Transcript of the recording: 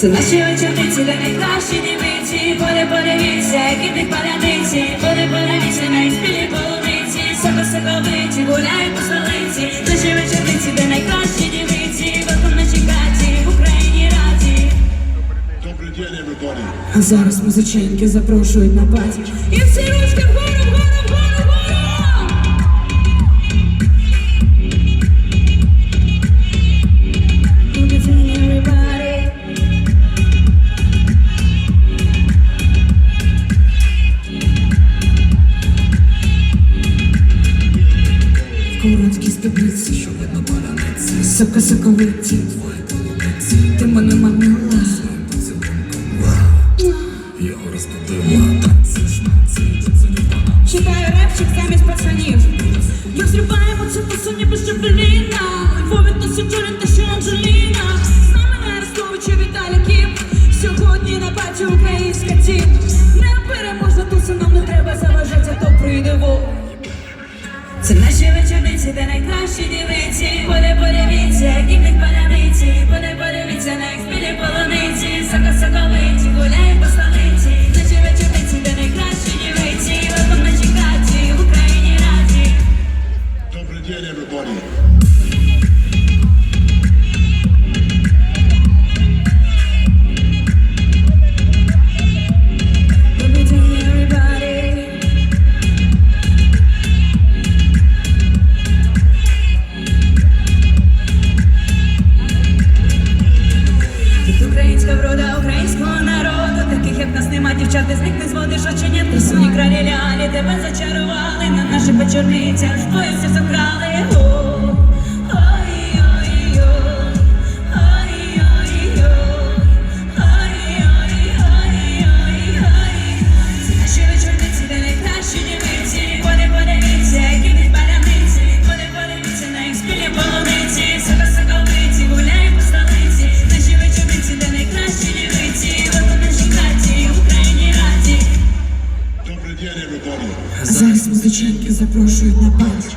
Це наші вечорниці, де найкращі дівиці, поле подивіться, які в паляниці, поле подивіться, на полуниці, соко соковиті, гуляють по столиці, наші вечорниці, де найкращі дівиці, welcome на Чикаті, в Україні раді. Добрий день, everybody. А зараз музиченьки запрошують на паті. І всі ручки вгору, Спідниці, що видно паляниці Сока соковиті, твої полуниці. Ти мене манила. Його розбудила. Танцюшна Читаю репчик замість пацанів. Як зрібаємо це посуні без Джабеліна. Львові то Січурин та ще Анджеліна З нами не Арестовичі Віталіків Сьогодні на паті українська тім Не переможна туса, нам не треба заважати, а то прийде вовк. Це наші вечорниці, де найкращі дівиці поле подивіться, нема, дівчат, ти з них не зводиш очиняти суні кралі лялі, тебе зачарували на наших вечорницях, твоє все закрали. Зараз музиченки запрошують на паті.